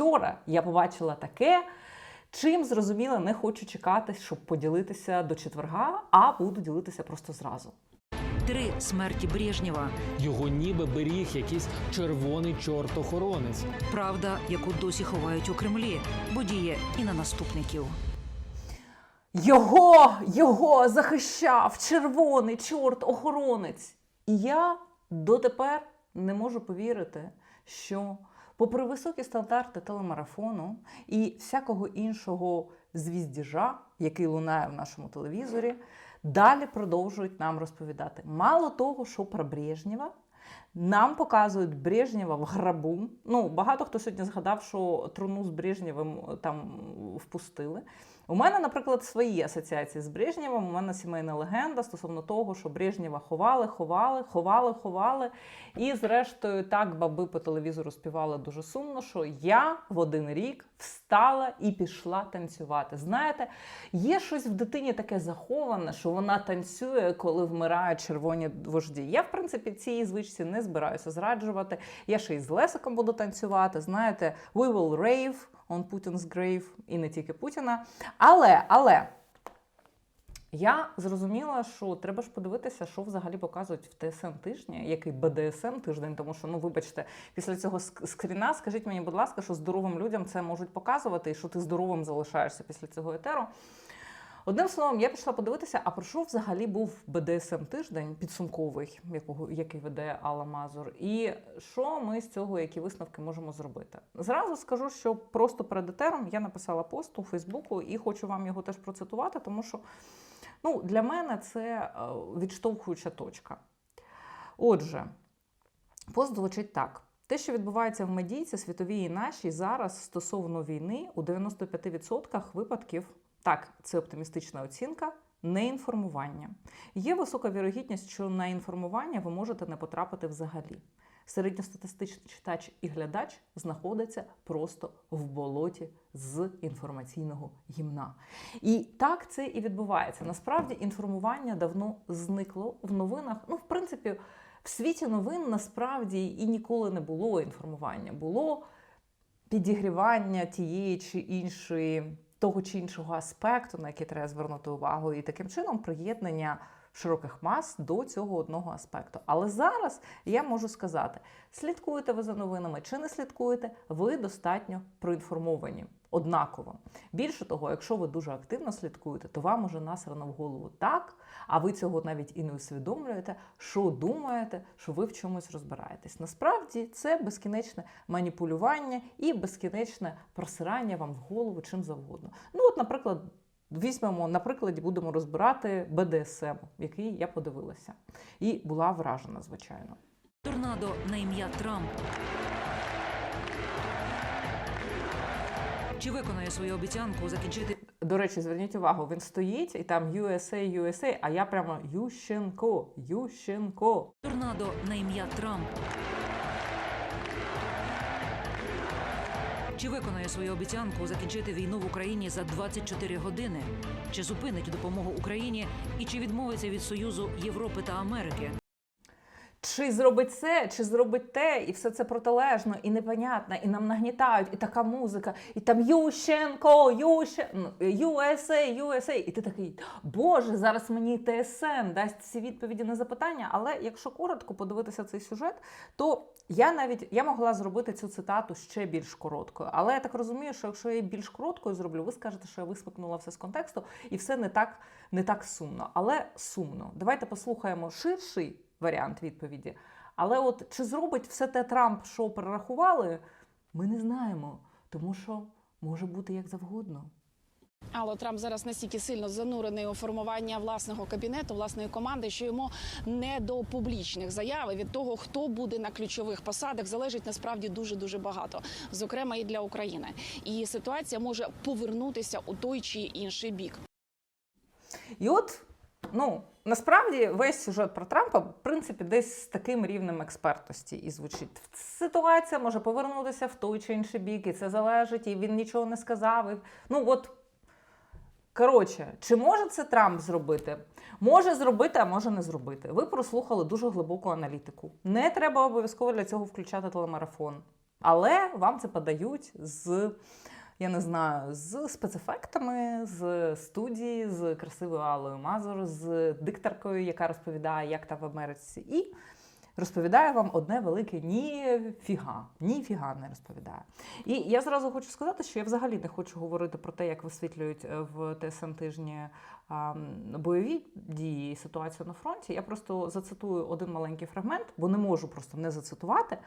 вчора я побачила таке, чим зрозуміла, не хочу чекати, щоб поділитися до четверга, а буду ділитися просто зразу. Три смерті Брежнєва. Його ніби беріг якийсь червоний чорт-охоронець. Правда, яку досі ховають у Кремлі, бо діє і на наступників. Його, його захищав червоний чорт охоронець. І я дотепер не можу повірити, що, попри високі стандарти телемарафону і всякого іншого звіздіжа, який лунає в нашому телевізорі, далі продовжують нам розповідати. Мало того, що про Брежнєва, нам показують Брежнєва в грабу. Ну, багато хто сьогодні згадав, що труну з Брежнєвим там впустили. У мене, наприклад, свої асоціації з Брежнєвим. У мене сімейна легенда стосовно того, що Брежнєва ховали, ховали, ховали, ховали. І, зрештою, так баби по телевізору співали дуже сумно, що я в один рік встала і пішла танцювати. Знаєте, є щось в дитині таке заховане, що вона танцює, коли вмирають червоні вожді. Я, в принципі, цій звичці не збираюся зраджувати. Я ще й з Лесиком буду танцювати. Знаєте, we will rave on Putin's grave, і не тільки Путіна. Але, але. Я зрозуміла, що треба ж подивитися, що взагалі показують в ТСН тижні, який БДСМ тиждень, тому що, ну вибачте, після цього скріна, скажіть мені, будь ласка, що здоровим людям це можуть показувати, і що ти здоровим залишаєшся після цього етеру. Одним словом, я пішла подивитися, а про що взагалі був БДСМ тиждень підсумковий, якого який веде Алла Мазур, і що ми з цього, які висновки можемо зробити. Зразу скажу, що просто перед етером я написала пост у Фейсбуку і хочу вам його теж процитувати, тому що ну, для мене це е, відштовхуюча точка. Отже, пост звучить так. Те, що відбувається в медійці світовій і нашій зараз стосовно війни, у 95% випадків, так, це оптимістична оцінка, неінформування. Є висока вірогідність, що на інформування ви можете не потрапити взагалі. Середньостатистичний читач і глядач знаходиться просто в болоті з інформаційного гімна. І так це і відбувається. Насправді інформування давно зникло в новинах. Ну, в принципі, в світі новин насправді і ніколи не було інформування. Було підігрівання тієї чи іншої, того чи іншого аспекту, на який треба звернути увагу, і таким чином приєднання широких мас до цього одного аспекту. Але зараз я можу сказати: слідкуєте ви за новинами чи не слідкуєте, ви достатньо проінформовані. Однаково. Більше того, якщо ви дуже активно слідкуєте, то вам уже насрано в голову так, а ви цього навіть і не усвідомлюєте, що думаєте, що ви в чомусь розбираєтесь. Насправді це безкінечне маніпулювання і безкінечне просирання вам в голову чим завгодно. Ну, от, наприклад, візьмемо на прикладі, будемо розбирати БДСМ, який я подивилася, і була вражена, звичайно. Торнадо на ім'я Трамп. Чи виконає свою обіцянку закінчити До речі, зверніть увагу, він стоїть і там USA, USA, а я прямо Ющенко, Ющенко. торнадо на ім'я Трамп? Чи виконає свою обіцянку закінчити війну в Україні за 24 години? Чи зупинить допомогу Україні і чи відмовиться від Союзу Європи та Америки? Чи зробить це, чи зробить те, і все це протилежно, і непонятно, і нам нагнітають, і така музика, і там Ющенко, Ющенко, USA, USA. І ти такий, Боже, зараз мені ТСН дасть ці відповіді на запитання. Але якщо коротко подивитися цей сюжет, то я навіть я могла зробити цю цитату ще більш короткою. Але я так розумію, що якщо я її більш короткою зроблю, ви скажете, що я висмикнула все з контексту, і все не так, не так сумно. Але сумно. Давайте послухаємо ширший варіант відповіді. Але от чи зробить все те Трамп, що перерахували, ми не знаємо, тому що може бути як завгодно. Але Трамп зараз настільки сильно занурений у формування власного кабінету, власної команди, що йому не до публічних заяв від того, хто буде на ключових посадах, залежить насправді дуже дуже багато, зокрема і для України. І ситуація може повернутися у той чи інший бік. І от, ну, насправді весь сюжет про Трампа, в принципі, десь з таким рівнем експертності і звучить. Ситуація може повернутися в той чи інший бік, і це залежить, і він нічого не сказав. І, ну, от, коротше, чи може це Трамп зробити? Може зробити, а може не зробити. Ви прослухали дуже глибоку аналітику. Не треба обов'язково для цього включати телемарафон. Але вам це подають з. Я не знаю, з спецефектами, з студії, з красивою Аллою Мазур, з дикторкою, яка розповідає, як там в Америці, і розповідає вам одне велике ні фіга, ні фіга не розповідає. І я зразу хочу сказати, що я взагалі не хочу говорити про те, як висвітлюють е, в ТСН тижні бойові дії ситуацію на фронті. Я просто зацитую один маленький фрагмент, бо не можу просто не зацитувати.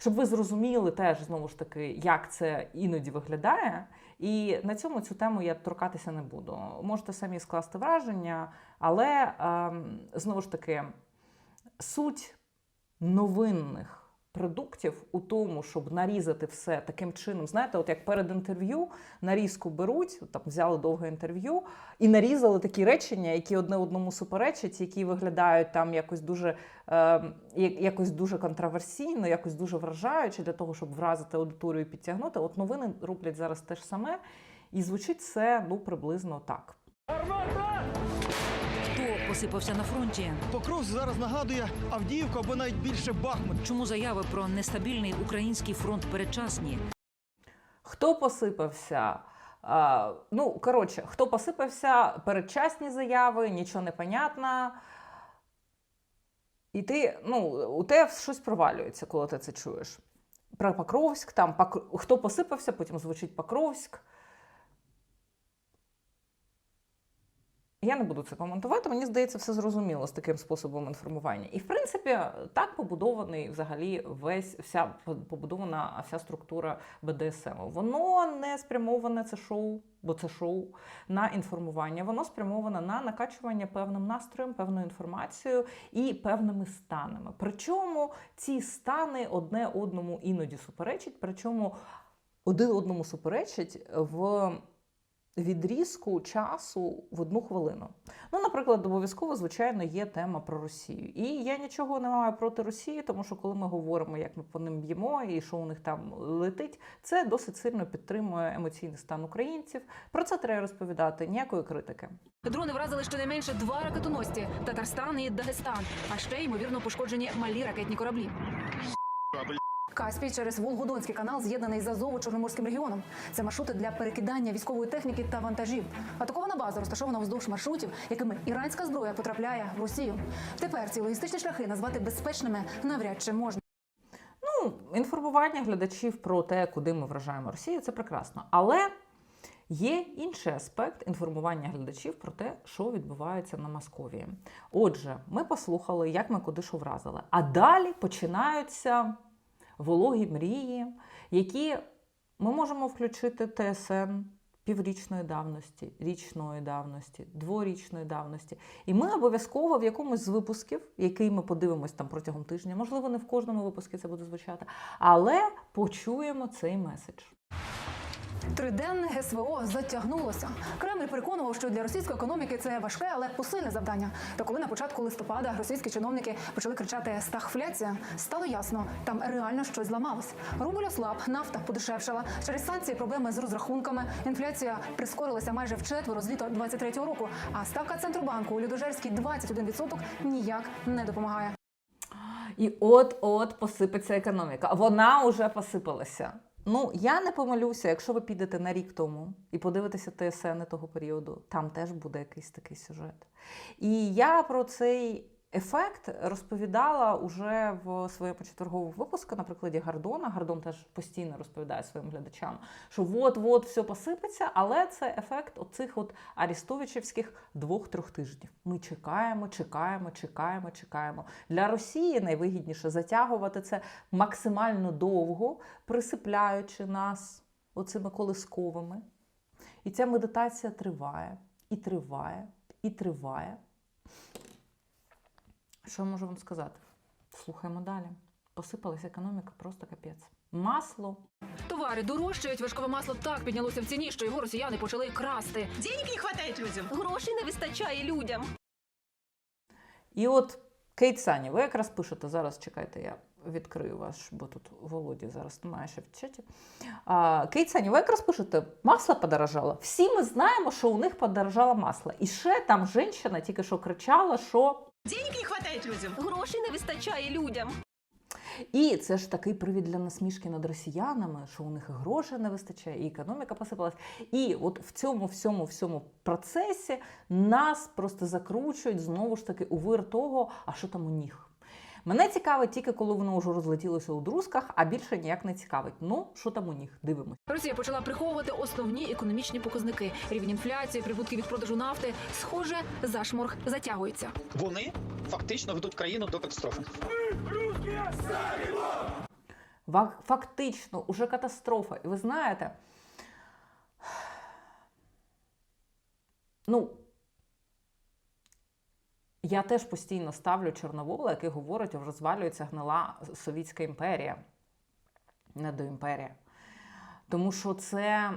Щоб ви зрозуміли теж знову ж таки, як це іноді виглядає. І на цьому цю тему я торкатися не буду. Можете самі скласти враження, але ем, знову ж таки, суть новинних продуктів у тому, щоб нарізати все таким чином. Знаєте, от як перед інтерв'ю нарізку беруть, там взяли довге інтерв'ю і нарізали такі речення, які одне одному суперечать, які виглядають там якось дуже, е, як- якось дуже контроверсійно, якось дуже вражаючи для того, щоб вразити аудиторію і підтягнути. От новини роблять зараз те ж саме, і звучить це ну приблизно так. Посипався на фронті? Покровськ зараз нагадує Авдіївку або навіть більше Бахмут. Чому заяви про нестабільний український фронт передчасні? Хто посипався? А, ну, коротше, хто посипався, передчасні заяви, нічого не понятно. І ти, ну, у тебе щось провалюється, коли ти це чуєш. Про Покровськ, там Пок- хто посипався, потім звучить Покровськ. Я не буду це коментувати. Мені здається, все зрозуміло з таким способом інформування. І в принципі, так побудований взагалі весь вся побудована вся структура БДСМ. Воно не спрямоване це шоу, бо це шоу на інформування. Воно спрямоване на накачування певним настроєм, певною інформацією і певними станами. Причому ці стани одне одному іноді суперечать, причому один одному суперечать в відрізку часу в одну хвилину. Ну, наприклад, обов'язково, звичайно, є тема про Росію. І я нічого не маю проти Росії, тому що коли ми говоримо, як ми по ним б'ємо і що у них там летить, це досить сильно підтримує емоційний стан українців. Про це треба розповідати, ніякої критики. Дрони вразили щонайменше два ракетоносці Татарстан і Дагестан, а ще ймовірно пошкоджені малі ракетні кораблі. Каспій через Волгодонський канал з'єднаний з Азово-Чорноморським регіоном. Це маршрути для перекидання військової техніки та вантажів. Атакована база розташована вздовж маршрутів, якими іранська зброя потрапляє в Росію. Тепер ці логістичні шляхи назвати безпечними навряд чи можна. Ну, інформування глядачів про те, куди ми вражаємо Росію, це прекрасно. Але є інший аспект інформування глядачів про те, що відбувається на Московії. Отже, ми послухали, як ми куди що вразили. А далі починаються вологі мрії, які ми можемо включити ТСН піврічної давності, річної давності, дворічної давності. І ми обов'язково в якомусь з випусків, який ми подивимось там протягом тижня, можливо, не в кожному випуску це буде звучати, але почуємо цей меседж. Триденне СВО затягнулося. Кремль переконував, що для російської економіки це важке, але посильне завдання. Та коли на початку листопада російські чиновники почали кричати стагфляція, стало ясно, там реально щось зламалось. Рубль ослаб, нафта подешевшала. Через санкції проблеми з розрахунками. Інфляція прискорилася майже вчетверо з літа 23-го року. А ставка центробанку у Людожерській 21% ніяк не допомагає. І от-от посипеться економіка. Вона вже посипалася. Ну, я не помилюся, якщо ви підете на рік тому і подивитеся ТСН того періоду, там теж буде якийсь такий сюжет. І я про цей ефект розповідала уже в своєму четверговому випуску на прикладі Гордона. Гордон теж постійно розповідає своїм глядачам, що от-от все посипеться, але це ефект оцих от арістовичівських двох-трьох тижнів. Ми чекаємо, чекаємо, чекаємо, чекаємо. Для Росії найвигідніше затягувати це максимально довго, присипляючи нас оцими колисковими. І ця медитація триває, і триває, і триває. Що я можу вам сказати? Слухаємо далі. Посипалася економіка, просто капець. Масло Товари дорожчають, вершкове масло так піднялося в ціні, що його росіяни почали красти. Денег не хватает людям. Грошей не вистачає людям. І от Кейт Сані, ви якраз пишете зараз, чекайте, я відкрию ваш, бо тут Володі зараз немає ще в чаті. А, Кейт Сані, ви якраз пишете, масло подорожало. Всі ми знаємо, що у них подорожало масло. І ще там жінка тільки що кричала, що Денег не людям. Грошей не вистачає людям. І це ж такий привід для насмішки над росіянами, що у них і грошей не вистачає, і економіка посипалась. І от в цьому всьому всьому процесі нас просто закручують знову ж таки у вир того, а що там у них. Мене цікавить тільки коли воно вже розлетілося у друзках, а більше ніяк не цікавить. Ну, що там у них? Дивимось. Росія почала приховувати основні економічні показники. Рівень інфляції, прибутки від продажу нафти. Схоже, зашморг затягується. Вони фактично ведуть країну до катастрофи. Фактично, уже катастрофа. І ви знаєте, ну, я теж постійно ставлю Чорновола, який говорить, що розвалюється гнила Совітська імперія, недоімперія. Тому що це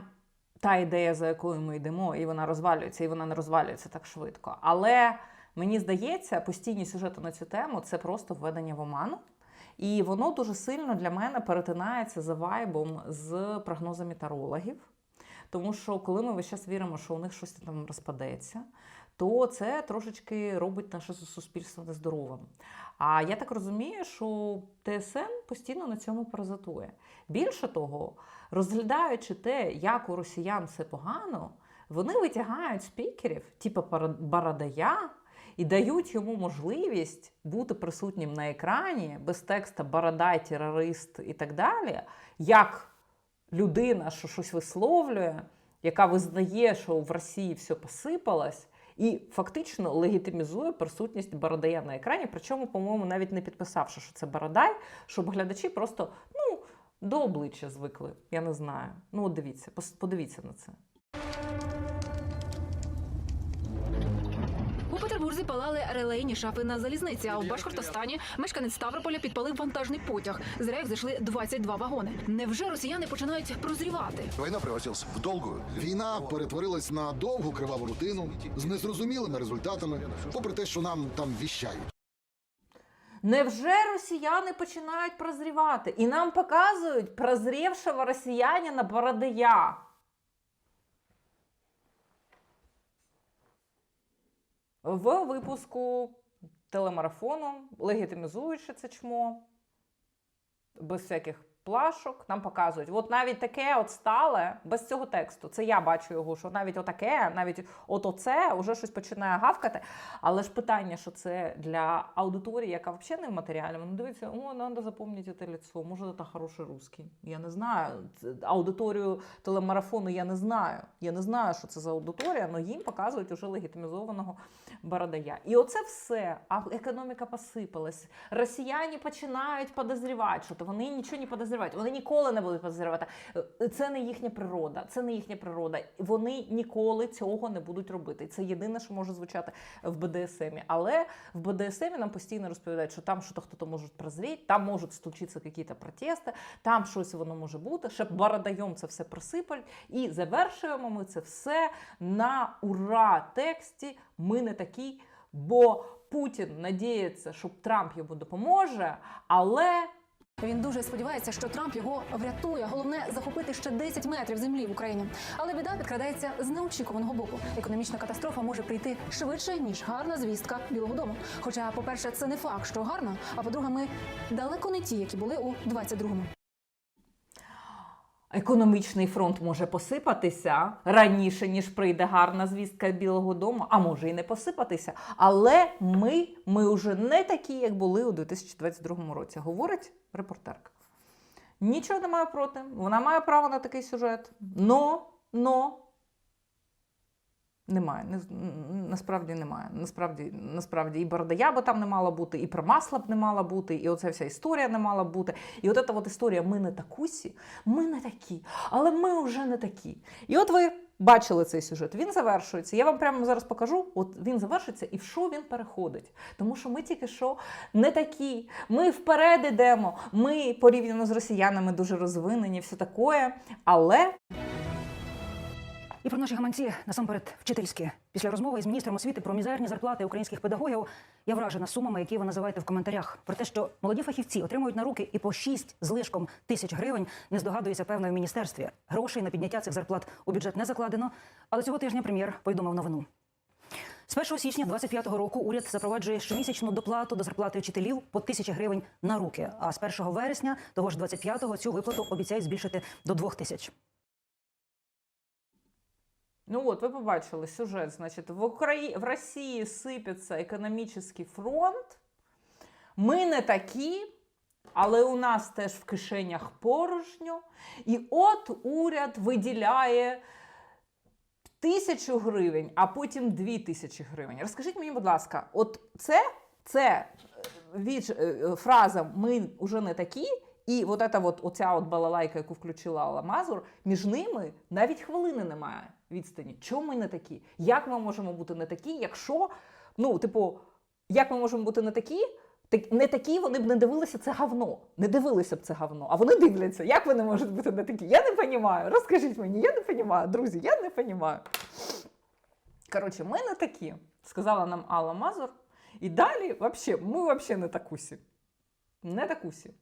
та ідея, за якою ми йдемо, і вона розвалюється, і вона не розвалюється так швидко. Але мені здається, постійні сюжети на цю тему це просто введення в оману. І воно дуже сильно для мене перетинається за вайбом з прогнозами тарологів. Тому що коли ми весь час віримо, що у них щось там розпадеться, то це трошечки робить наше суспільство нездоровим. А я так розумію, що ТСН постійно на цьому паразитує. Більше того, розглядаючи те, як у росіян все погано, вони витягають спікерів, типу Барадая, і дають йому можливість бути присутнім на екрані без текста Барадай, терорист і так далі, як людина, що щось висловлює, яка визнає, що в Росії все посипалось, і фактично легітимізує присутність Бородая на екрані. Причому, по-моєму, навіть не підписавши, що це Бородай, щоб глядачі просто ну, до обличчя звикли. Я не знаю. Ну, от дивіться, подивіться на це. У Петербурзі палали релейні шафи на залізниці. А у Башкортостані мешканець Ставрополя підпалив вантажний потяг. З рейк зайшли 22 вагони. Невже росіяни починають прозрівати? Война превратилась в долгую. Війна перетворилась на довгу криваву рутину з незрозумілими результатами, попри те, що нам там віщають. Невже росіяни починають прозрівати? І нам показують прозрівшого росіянина Бородая. В випуску телемарафону, легітимізуючи це чмо, без всяких плашок, нам показують. От навіть таке от стале, без цього тексту. Це я бачу його, що навіть отаке, навіть от оце вже щось починає гавкати. Але ж питання, що це для аудиторії, яка взагалі не в матеріалі, вони дивиться, о, треба запам'ятати це лицо, може, це хороший русський. Я не знаю. Аудиторію телемарафону я не знаю. Я не знаю, що це за аудиторія, але їм показують уже легітимізованого Бородая. І оце все. А економіка посипалась. Росіяни починають подозрівати, що то вони нічого не подозрівають. Вони ніколи не будуть подозрівати. Е, Це не їхня природа. Це не їхня природа. Вони ніколи цього не будуть робити. Це єдине, що може звучати в БДСМі. Але в БДСМі нам постійно розповідають, що там що-то хто-то може прозріти, там можуть случитися якісь протести, там щось воно може бути. Ще бородаєм це все присипать. І завершуємо ми це все на ура тексті. Ми не такі, бо Путін надіється, що Трамп йому допоможе, але Він дуже сподівається, що Трамп його врятує. Головне захопити ще 10 метрів землі в Україні. Але біда підкрадається з неочікуваного боку. Економічна катастрофа може прийти швидше ніж гарна звістка Білого Дому. Хоча, по-перше, це не факт, що гарна. А по-друге, ми далеко не ті, які були у 22-му. Економічний фронт може посипатися раніше, ніж прийде гарна звістка Білого Дому, а може і не посипатися. Але ми, ми вже не такі, як були у 2022 році, говорить репортерка. Нічого не маю проти. Вона має право на такий сюжет. Но, но. Немає. Не, насправді немає. Насправді, насправді і Бородая би там не мала бути, і про масло б не мала бути, і оця вся історія не мала бути. І от ця от історія ми не такусі, ми не такі, але ми вже не такі. І от ви бачили цей сюжет. Він завершується. Я вам прямо зараз покажу. От він завершується і в що він переходить. Тому що ми тільки що не такі. Ми вперед ідемо. Ми порівняно з росіянами дуже розвинені, все таке. Але І про наші гаманці насамперед вчительські. Після розмови з міністром освіти про мізерні зарплати українських педагогів я вражена сумами, які ви називаєте в коментарях. Про те, що молоді фахівці отримують на руки і по 6 з лишком тисяч гривень, не здогадується певно в міністерстві. Грошей на підняття цих зарплат у бюджет не закладено. Але цього тижня прем'єр повідомив новину. З 1 січня 25-го року уряд запроваджує щомісячну доплату до зарплати вчителів по тисячі гривень на руки. А з 1 вересня того ж 25-го цю виплату обіцяють збільшити до двох тисяч. Ну от, ви побачили сюжет. Значить, в, Украї... в Росії сипеться економічний фронт. Ми не такі, але у нас теж в кишенях порожньо. І от уряд виділяє тисячу гривень, а потім дві тисячі гривень. Розкажіть мені, будь ласка, от це, це е, від, е, фраза Ми вже не такі. І от ета от, оця от балалайка, яку включила Алла Мазур, між ними навіть хвилини немає відстані. Чому ми не такі? Як ми можемо бути не такі, якщо, ну, типу, як ми можемо бути не такі? Так не такі вони б не дивилися це говно. Не дивилися б це говно. А вони дивляться. Як вони можуть бути не такі? Я не розумію. Розкажіть мені, я не розумію. Друзі, я не розумію. Коротше, ми не такі, сказала нам Алла Мазур. І далі, вообще, ми взагалі не такусі. Не такусі.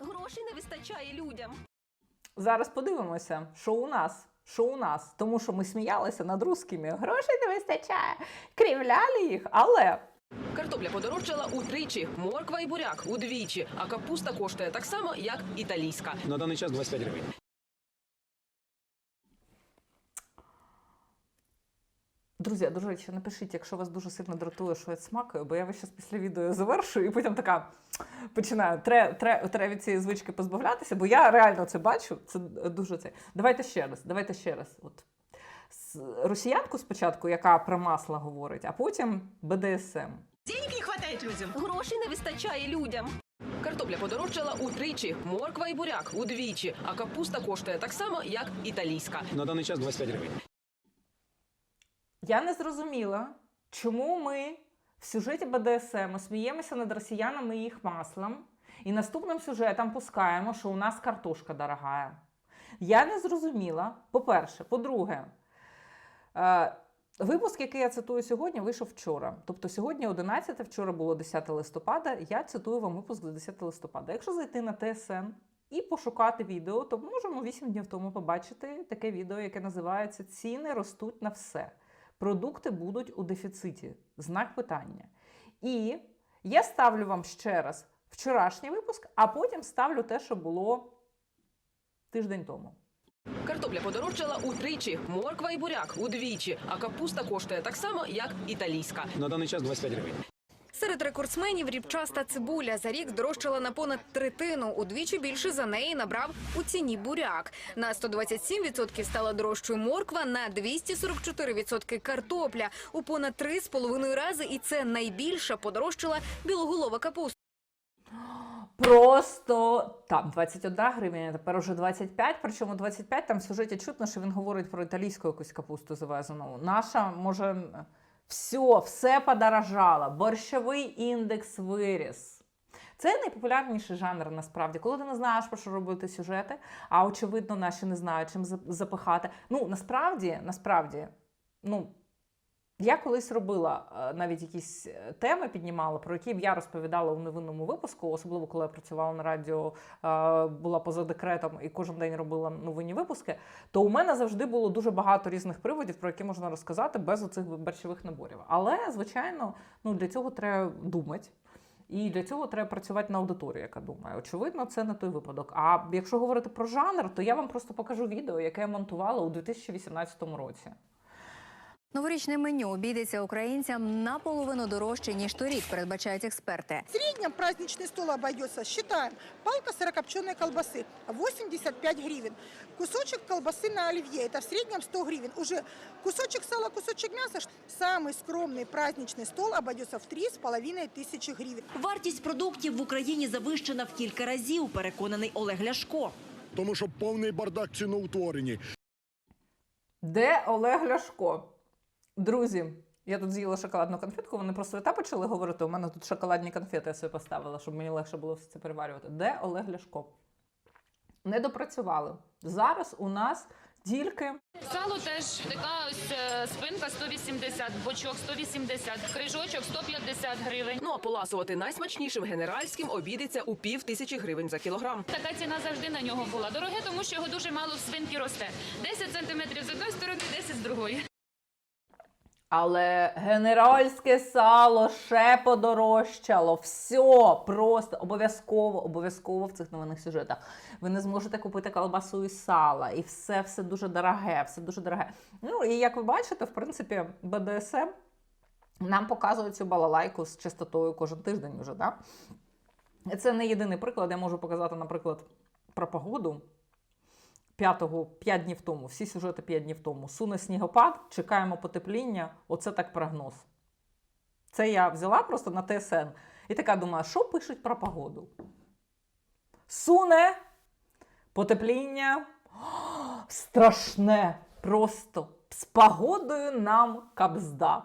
Грошей не вистачає людям. Зараз подивимося, що у нас. Що у нас? Тому що ми сміялися над русскими. Грошей не вистачає. Кривляли їх, але Картопля подорожчала утричі, морква і буряк удвічі, а капуста коштує так само, як італійська. На даний час 25 гривень. Друзі, до речі, напишіть, якщо вас дуже сильно дратує, що я смакаю, бо я весь час після відео завершую і потім така починаю. Треба тре, тре від цієї звички позбавлятися, бо я реально це бачу. Це дуже це. Давайте ще раз, давайте ще раз. От росіянку спочатку, яка про масло говорить, а потім БДСМ. Грошей не вистачає людям. Картопля подорожчала утричі, морква і буряк удвічі, а капуста коштує так само, як італійська. На даний час 25 гривень. Я не зрозуміла, чому ми в сюжеті БДСМ сміємося над росіянами і їх маслом, і наступним сюжетом пускаємо, що у нас картошка дорогая. Я не зрозуміла, по-перше, по-друге, е, випуск, який я цитую сьогодні, вийшов вчора. Тобто сьогодні 11, вчора було 10 листопада. Я цитую вам випуск з 10 листопада. Якщо зайти на ТСН і пошукати відео, то можемо 8 днів тому побачити таке відео, яке називається Ціни ростуть на все. Продукти будуть у дефіциті. Знак питання. І я ставлю вам ще раз вчорашній випуск, а потім ставлю те, що було тиждень тому. Картопля подорожчала утричі, морква і буряк удвічі, а капуста коштує так само, як італійська. На даний час 25 гривень. Серед рекордсменів рібчаста цибуля за рік здорожчала на понад третину. Удвічі більше за неї набрав у ціні буряк. На 127% стала дорожчою морква, на 244% картопля. У понад 3,5 рази, і це найбільша подорожчала білоголова капуста. Просто там 21 гривня, тепер уже 25, причому 25 там в сюжеті чутно, що він говорить про італійську якусь капусту завезену. Наша, може, все, все подорожало, борщовий індекс виріс. Це найпопулярніший жанр насправді, коли ти не знаєш про що робити сюжети, а очевидно, наші не знають, чим запихати. Ну, насправді, насправді, ну. Я колись робила е, навіть якісь е, теми піднімала, про які б я розповідала у новинному випуску, особливо коли я працювала на радіо, е, була поза декретом і кожен день робила новинні випуски. То у мене завжди було дуже багато різних приводів, про які можна розказати без оцих борщових наборів. Але, звичайно, ну для цього треба думати. І для цього треба працювати на аудиторію, яка думає. Очевидно, це не той випадок. А якщо говорити про жанр, то я вам просто покажу відео, яке я монтувала у 2018 році. Новорічне меню обійдеться українцям наполовину дорожче ніж торік, передбачають експерти. В среднем праздничный стол обойдется, считаем, палка сырокопченой колбасы 85 гривен, кусочек колбасы на оливье, это в среднем 100 гривен. Уже кусочек сала, кусочек мяса, самый скромный праздничный стол обойдется в 3,5 тысячи гривен. Вартість продуктів в Україні завищена в кілька разів, переконаний Олег Ляшко. Тому що повний бардак ціноутворені. Де Олег Ляшко? Друзі, я тут з'їла шоколадну конфетку, вони про свята почали говорити. У мене тут шоколадні конфети я собі поставила, щоб мені легше було все це переварювати. Де Олег Ляшко? Не допрацювали. Зараз у нас тільки Сало теж така ось е, спинка 180, бочок 180, крижочок 150 гривень. Ну а поласувати найсмачнішим генеральським обійдеться у пів тисячі гривень за кілограм. Така ціна завжди на нього була. Дороге, тому що його дуже мало в свинки росте. 10 сантиметрів з одної сторони, 10 з другої. Але генеральське сало ще подорожчало. Все просто обов'язково, обов'язково в цих новинних сюжетах. Ви не зможете купити колбасу і сала, і все, все дуже дороге, все дуже дороге. Ну і як ви бачите, в принципі, БДСМ нам показує цю балалайку з частотою кожен тиждень вже. Да? Це не єдиний приклад. Я можу показати, наприклад, про погоду. 5, 5 днів тому, всі сюжети 5 днів тому. Суне снігопад, чекаємо потепління. Оце так прогноз. Це я взяла просто на ТСН і така думаю, що пишуть про погоду? Суне потепління страшне. Просто з погодою нам кабзда.